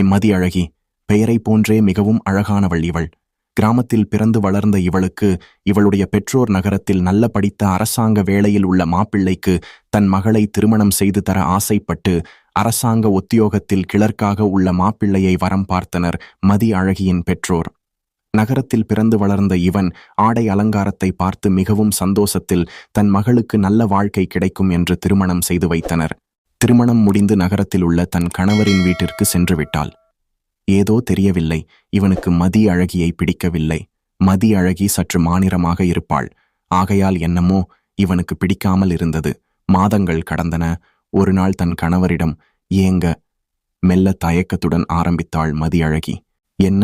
High மதி அழகி பெயரை போன்றே மிகவும் அழகானவள் இவள். கிராமத்தில் பிறந்து வளர்ந்த இவளுக்கு இவளுடைய பெற்றோர் நகரத்தில் நல்ல படித்த அரசாங்க வேலையில் உள்ள மாப்பிள்ளைக்கு தன் மகளை திருமணம் செய்து தர ஆசைப்பட்டு அரசாங்க உத்தியோகத்தில் கிளர்க்காக உள்ள மாப்பிள்ளையை வரம் பார்த்தனர் மதி அழகியின் பெற்றோர். நகரத்தில் பிறந்து வளர்ந்த இவன் ஆடை அலங்காரத்தை பார்த்து மிகவும் சந்தோஷத்தில் தன் மகளுக்கு நல்ல வாழ்க்கை கிடைக்கும் என்று திருமணம் செய்து வைத்தனர். திருமணம் முடிந்து நகரத்தில் உள்ள தன் கணவரின் வீட்டிற்கு சென்று விட்டாள் ஏதோ தெரியவில்லை இவனுக்கு மதி அழகியை பிடிக்கவில்லை. மதி அழகி சற்று மானிரமாக இருப்பாள். ஆகையால் என்னமோ இவனுக்கு பிடிக்காமல் இருந்தது. மாதங்கள் கடந்தன. ஒரு நாள் தன் கணவரிடம் ஏங்க மெல்ல தயக்கத்துடன் ஆரம்பித்தாள் மதி அழகி. என்ன?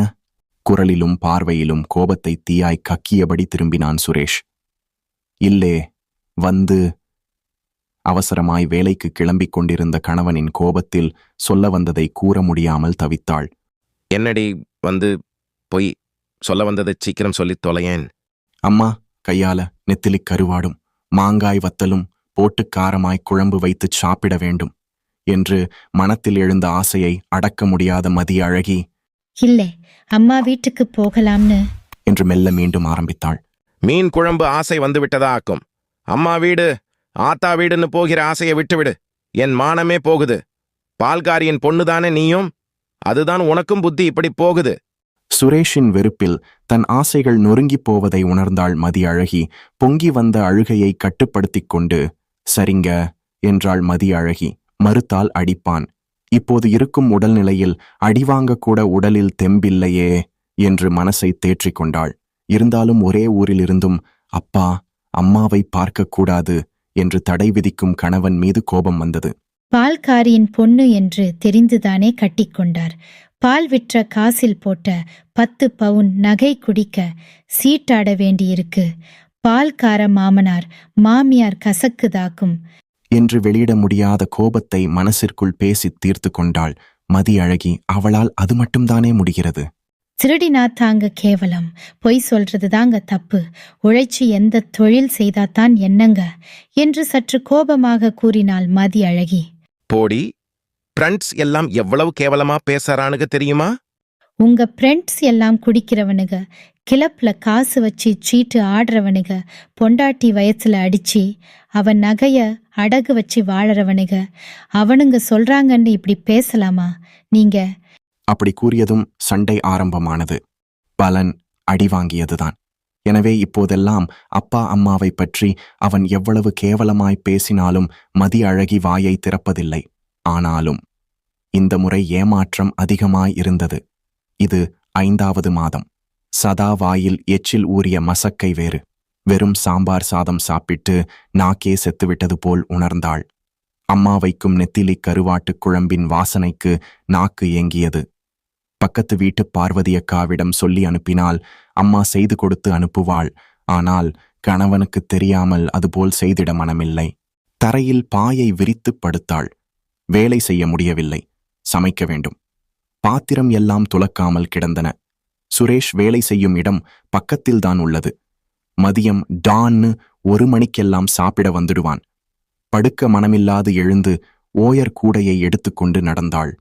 குரலிலும் பார்வையிலும் கோபத்தை தீயாய் கக்கியபடி திரும்பினான் சுரேஷ். இல்லே வந்து அவசரமாய் வேலைக்கு கிளம்பிக் கொண்டிருந்த கணவனின் கோபத்தில் சொல்ல வந்ததை கூற முடியாமல் தவித்தாள். என்னடி வந்து பொய் சொல்ல வந்ததை சீக்கிரம் சொல்லித் தொலையேன்? அம்மா கையால நெத்திலிக் கருவாடும் மாங்காய் வத்தலும் போட்டு காரமாய் குழம்பு வைத்துச் சாப்பிட வேண்டும் என்று மனத்தில் எழுந்த ஆசையை அடக்க முடியாத மதி அழகி இல்லை அம்மா வீட்டுக்கு போகலாம்னு. என்று மெல்ல மீண்டும் ஆரம்பித்தாள். மீன் குழம்பு ஆசை வந்து விட்டதா ஆக்கும்? அம்மா வீடு ஆத்தா வீடுன்னு போகிற ஆசையை விட்டுவிடு. என் மானமே போகுது. பால்காரியின் பொண்ணுதானே நீயும்? அதுதான் உனக்கும் புத்தி இப்படி போகுது. சுரேஷின் வெறுப்பில் தன் ஆசைகள் நொறுங்கிப் போவதை உணர்ந்தாள் மதி அழகி. பொங்கி வந்த அழுகையை கட்டுப்படுத்திக் கொண்டு சரிங்க என்றாள் மதி அழகி. மறுத்தால் அடிப்பான். இப்போது இருக்கும் உடல்நிலையில் அடிவாங்கக்கூட உடலில் தெம்பில்லையே என்று மனசை தேற்றிக் கொண்டாள். இருந்தாலும் ஒரே ஊரிலிருந்தும் அப்பா அம்மாவை பார்க்கக்கூடாது என்று தடை விதிக்கும் கணவன் மீது கோபம் வந்தது. பால்காரியின் பொண்ணு என்று தெரிந்துதானே கட்டிக்கொண்டார். பால் விற்ற காசில் போட்ட பத்து பவுன் நகை குடிக்க சீட்டாட வேண்டியிருக்கு. பால்கார மாமனார் மாமியார் கசக்குதாக்கும். என்று வெளியிட முடியாத கோபத்தை மனசிற்குள் பேசித் தீர்த்து கொண்டாள் மதி அழகி அவளால் அது மட்டும்தானே முடிகிறது. திருடினா தாங்க கேவலம். பொய் சொல்றது தாங்க தப்பு. உழைச்சி எந்த தொழில் செய்தாதான் என்னங்க? என்று சற்று கோபமாக கூறினாள் மதி அழகி. போடி ஃப்ரெண்ட்ஸ் எல்லாம் எவ்வளவு கேவலமா பேசறானுங்க தெரியுமா? உங்க ஃப்ரெண்ட்ஸ் எல்லாம் குடிக்கிறவனுங்க கிளப்ல காசு வச்சு சீட்டு ஆடுறவனுங்க பொண்டாட்டி வயசுல அடிச்சு அவன் நகைய அடகு வச்சு வாழறவனுங்க அவனுங்க சொல்றாங்கன்னு இப்படி பேசலாமா? நீங்க அப்படி கூறியதும் சண்டை ஆரம்பமானது. பலன் அடி வாங்கியதுதான். எனவே இப்போதெல்லாம் அப்பா அம்மாவை பற்றி அவன் எவ்வளவு கேவலமாய் பேசினாலும் மதி அழகி வாயை திறப்பதில்லை. ஆனாலும் இந்த முறை ஏமாற்றம் அதிகமாய் இருந்தது. இது ஐந்தாவது மாதம். சதா வாயில் எச்சில் ஊறிய மசக்கை வேறு. வெறும் சாம்பார் சாதம் சாப்பிட்டு நாக்கே செத்துவிட்டது போல் உணர்ந்தாள். அம்மா வைக்கும் நெத்திலி கருவாட்டுக் குழம்பின் வாசனைக்கு நாக்கு ஏங்கியது. பக்கத்து வீட்டு பார்வதி அக்காவிடம் சொல்லி அனுப்பினால் அம்மா செய்து கொடுத்து அனுப்புவாள். ஆனால் கணவனுக்கு தெரியாமல் அதுபோல் செய்திட மனமில்லை. தரையில் பாயை விரித்து படுத்தாள். வேலை செய்ய முடியவில்லை. சமைக்க வேண்டும். பாத்திரம் எல்லாம் துலக்காமல் கிடந்தன. சுரேஷ் வேலை செய்யும் இடம் பக்கத்தில்தான் உள்ளது. மதியம் டான்னு ஒரு மணிக்கெல்லாம் சாப்பிட வந்துடுவான். படுக்க மனமில்லாது எழுந்து ஓயர் கூடையை எடுத்துக்கொண்டு நடந்தாள்.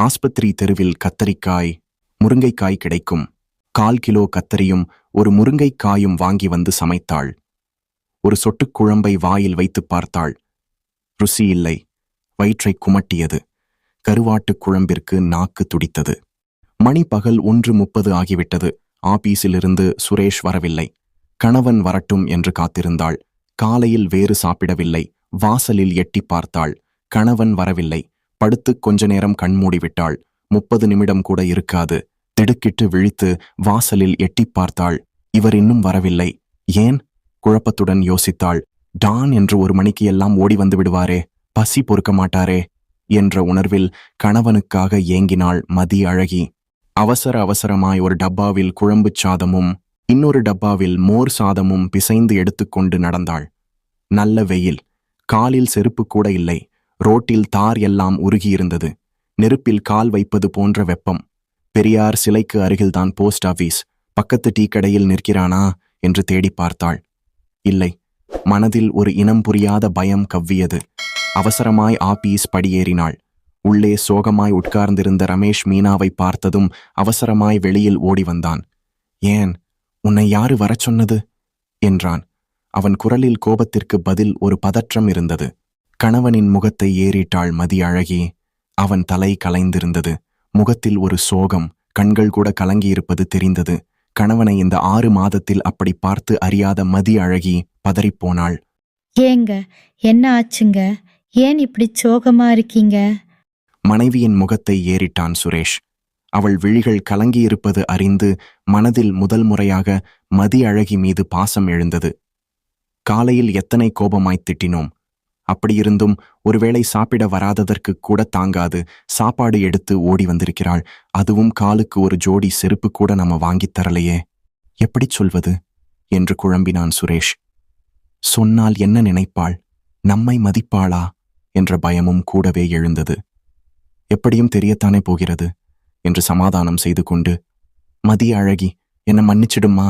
ஆஸ்பத்திரி தெருவில் கத்தரிக்காய் முருங்கைக்காய் கிடைக்கும். கால் கிலோ கத்தரியும் ஒரு முருங்கைக்காயும் வாங்கி வந்து சமைத்தாள். ஒரு சொட்டுக் குழம்பை வாயில் வைத்துப் பார்த்தாள். ருசி இல்லை. வயிற்றை குமட்டியது. கருவாட்டுக் குழம்பிற்கு நாக்கு துடித்தது. மணி பகல் ஒன்று முப்பது ஆகிவிட்டது. ஆபீஸிலிருந்து சுரேஷ் வரவில்லை. கணவன் வரட்டும் என்று காத்திருந்தாள். காலையில் வேறு சாப்பிடவில்லை. வாசலில் எட்டிப் பார்த்தாள். கணவன் வரவில்லை. படுத்து கொஞ்ச நேரம் கண்மூடிவிட்டாள் முப்பது நிமிடம் கூட இருக்காது. திடுக்கிட்டு விழித்து வாசலில் எட்டிப் பார்த்தாள். இவர் இன்னும் வரவில்லை. ஏன்? குழப்பத்துடன் யோசித்தாள். டான் என்று ஒரு மணிக்கு எல்லாம் ஓடி வந்து விடுவாரே. பசி பொறுக்க மாட்டாரே. என்ற உணர்வில் கணவனுக்காக ஏங்கினாள் மதி அழகி. அவசர அவசரமாய் ஒரு டப்பாவில் குழம்புச் சாதமும் இன்னொரு டப்பாவில் மோர் சாதமும் பிசைந்து எடுத்துக்கொண்டு நடந்தாள். நல்ல வெயில். காலில் செருப்பு கூட இல்லை. ரோட்டில் தார் எல்லாம் உருகியிருந்தது. நெருப்பில் கால் வைப்பது போன்ற வெப்பம். பெரியார் சிலைக்கு அருகில்தான் போஸ்ட் ஆபீஸ். பக்கத்து டீ கடையில் நிற்கிறானா? என்று தேடி பார்த்தாள். இல்லை மனதில் ஒரு இனம் புரியாத பயம் கவ்வியது. அவசரமாய் ஆபீஸ் படியேறினாள். உள்ளே சோகமாய் உட்கார்ந்திருந்த ரமேஷ் மீனாவை பார்த்ததும் அவசரமாய் வெளியில் ஓடி வந்தான். ஏன் உன்னை யாரு வரச் சொன்னது? என்றான். அவன் குரலில் கோபத்திற்கு பதில் ஒரு பதற்றம் இருந்தது. கணவனின் முகத்தை ஏறிட்டாள் மதி அழகி. அவன் தலை கலைந்திருந்தது. முகத்தில் ஒரு சோகம் கண்கள் கூட கலங்கியிருப்பது தெரிந்தது. கணவனை இந்த ஆறு மாதத்தில் அப்படி பார்த்து அறியாத மதி அழகி பதறிப்போனாள். ஏங்க என்ன ஆச்சுங்க? ஏன் இப்படி சோகமா இருக்கீங்க? மனைவியின் முகத்தை ஏறிட்டான் சுரேஷ். அவள் விழிகள் கலங்கியிருப்பது அறிந்து மனதில் முதல் முறையாக மதி அழகி மீது பாசம் எழுந்தது. காலையில் எத்தனை கோபமாய் திட்டினோம். அப்படியிருந்தும் ஒருவேளை சாப்பிட வராததற்கு கூட தாங்காது. சாப்பாடு எடுத்து ஓடி வந்திருக்கிறாள். அதுவும் காலுக்கு ஒரு ஜோடி செருப்பு கூட நம்ம வாங்கித் தரலையே. எப்படி சொல்வது? என்று குழம்பினான் சுரேஷ். சொன்னால் என்ன நினைப்பாள்? நம்மை மதிப்பாளா? என்ற பயமும் கூடவே எழுந்தது. எப்படியும் தெரியத்தானே போகிறது? என்று சமாதானம் செய்து கொண்டு மதிய அழகி என்ன மன்னிச்சிடுமா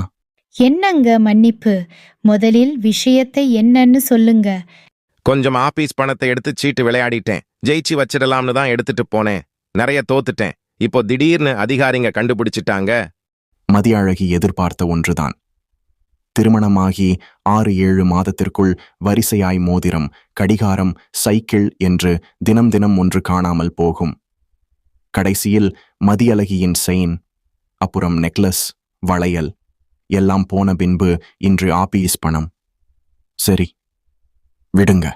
என்னங்க மன்னிப்பு? முதலில் விஷயத்தை என்னன்னு சொல்லுங்க. கொஞ்சம் ஆபீஸ் பணத்தை எடுத்து சீட்டு விளையாடிட்டேன். ஜெயிச்சு வச்சிடலாம்னு தான் எடுத்துட்டு போனேன். நிறைய தோத்துட்டேன். இப்போ திடீர்னு அதிகாரிங்க கண்டுபிடிச்சிட்டாங்க. மதியழகி எதிர்பார்த்த ஒன்றுதான். திருமணமாகி ஆறு ஏழு மாதத்திற்குள் வரிசையாய் மோதிரம் கடிகாரம் சைக்கிள் என்று தினம் தினம் ஒன்று காணாமல் போகும். கடைசியில் மதியழகியின் செயின் அப்புறம் நெக்லஸ் வளையல் எல்லாம் போன பின்பு இன்று ஆபீஸ் பணம். சரி விடுங்க.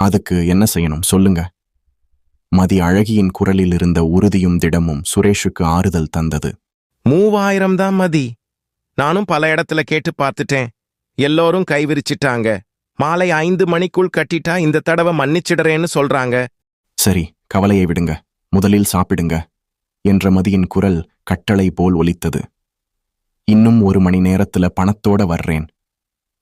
அதுக்கு என்ன செய்யணும் சொல்லுங்க. மதி அழகியின் குரலில் இருந்த உறுதியும் திடமும் சுரேஷுக்கு ஆறுதல் தந்தது. மூவாயிரம் தான் மதி. நானும் பல இடத்துல கேட்டு பார்த்துட்டேன். எல்லோரும் கை விரிச்சிட்டாங்க. மாலை ஐந்து மணிக்குள் கட்டிட்டா இந்த தடவை மன்னிச்சிடுறேன்னு சொல்றாங்க. சரி கவலையை விடுங்க. முதலில் சாப்பிடுங்க என்ற மதியின் குரல் கட்டளை போல் ஒலித்தது. இன்னும் ஒரு மணி நேரத்துல பணத்தோட வர்றேன்.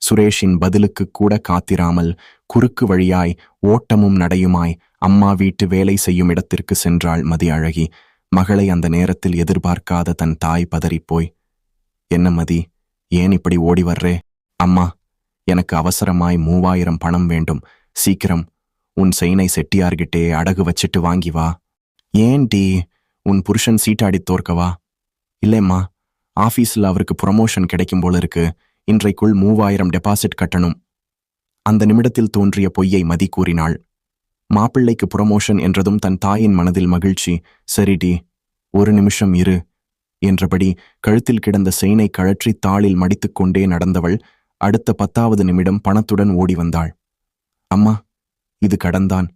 சுரேஷின் பதிலுக்கு கூட காத்திராமல் குறுக்கு வழியாய் ஓட்டமும் நடையுமாய் அம்மா வீட்டு வேலை செய்யும் இடத்திற்கு சென்றாள் மதி அழகி. மகளை அந்த நேரத்தில் எதிர்பார்க்காத தன் தாய் பதறிப்போய் என்ன மதி ஏன் இப்படி ஓடி வர்றே? அம்மா எனக்கு அவசரமாய் மூவாயிரம் பணம் வேண்டும். சீக்கிரம் உன் செயினை செட்டியார்கிட்டே அடகு வச்சிட்டு வாங்கி வா. ஏன் டி உன் புருஷன் சீட்டாடித் தோற்கவா இல்லைம்மா ஆபீஸ்ல அவருக்கு ப்ரொமோஷன் கிடைக்கும் போல இருக்கு இன்றைக்குள் மூவாயிரம் டெபாசிட் கட்டணும். அந்த நிமிடத்தில் தோன்றிய பொய்யை மதி கூறினாள். மாப்பிள்ளைக்கு புரமோஷன் என்றதும் தன் தாயின் மனதில் மகிழ்ச்சி. சரிடி ஒரு நிமிஷம் இரு என்றபடி கழுத்தில் கிடந்த செயினை கழற்றி தாளில் மடித்துக்கொண்டே நடந்தவள் அடுத்த பத்தாவது நிமிடம் பணத்துடன் ஓடி வந்தாள். அம்மா இது கடன்தான்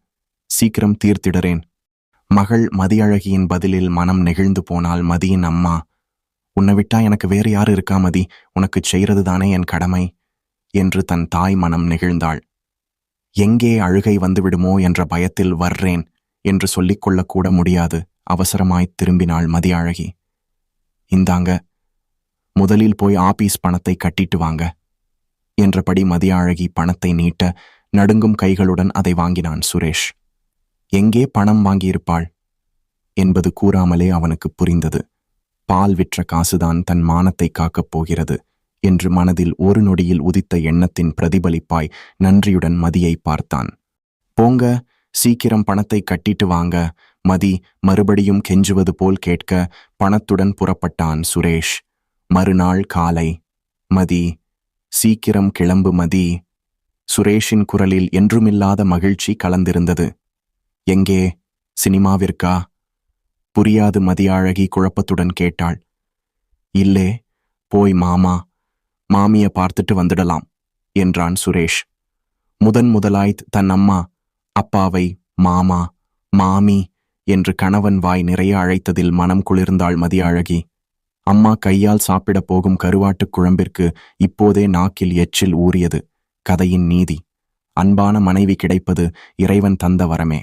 சீக்கிரம் தீர்த்திடறேன். மகள் மதியழகியின் பதிலில் மனம் நெகிழ்ந்து போனால் மதியின் அம்மா உன்னை விட்டா எனக்கு வேறு யாரு இருக்கா மதி? உனக்கு செய்யறதுதானே என் கடமை? என்று தன் தாய் மனம் நெகிழ்ந்தாள். எங்கே அழுகை வந்துவிடுமோ என்ற பயத்தில் வர்றேன் என்று சொல்லிக்கொள்ளக்கூட முடியாது. அவசரமாய்த் திரும்பினாள் மதியழகி இந்தாங்க முதலில் போய் ஆபீஸ் பணத்தை கட்டிட்டு வாங்க என்றபடி மதியாழகி பணத்தை நீட்ட நடுங்கும் கைகளுடன் அதை வாங்கினான் சுரேஷ். எங்கே பணம் வாங்கியிருப்பாள்? என்பது கூறாமலே அவனுக்கு புரிந்தது. பால் விற்ற காசுதான் தன் மானத்தை காக்கப் போகிறது என்று மனதில் ஒரு நொடியில் உதித்த எண்ணத்தின் பிரதிபலிப்பாய் நன்றியுடன் மதியை பார்த்தான். போங்க சீக்கிரம் பணத்தை கட்டிட்டு வாங்க மதி மறுபடியும் கெஞ்சுவது போல் கேட்க பணத்துடன் புறப்பட்டான் சுரேஷ். மறுநாள் காலை மதி. சீக்கிரம் கிளம்பு மதி. சுரேஷின் குரலில் என்றுமில்லாத மகிழ்ச்சி கலந்திருந்தது. எங்கே? சினிமாவிற்கா? புரியாது மதியாழகி குழப்பத்துடன் கேட்டாள். இல்லே போய் மாமா மாமிய பார்த்துட்டு வந்துடலாம் என்றான் சுரேஷ். முதன் முதலாய் தன் அம்மா அப்பாவை மாமா மாமி என்று கணவன் வாய் நிறைய அழைத்ததில் மனம் குளிர்ந்தாள் மதியழகி. அம்மா கையால் சாப்பிடப் போகும் கருவாட்டுக் குழம்பிற்கு இப்போதே நாக்கில் எச்சில் ஊறியது கதையின் நீதி. அன்பான மனைவி கிடைப்பது இறைவன் தந்த வரமே.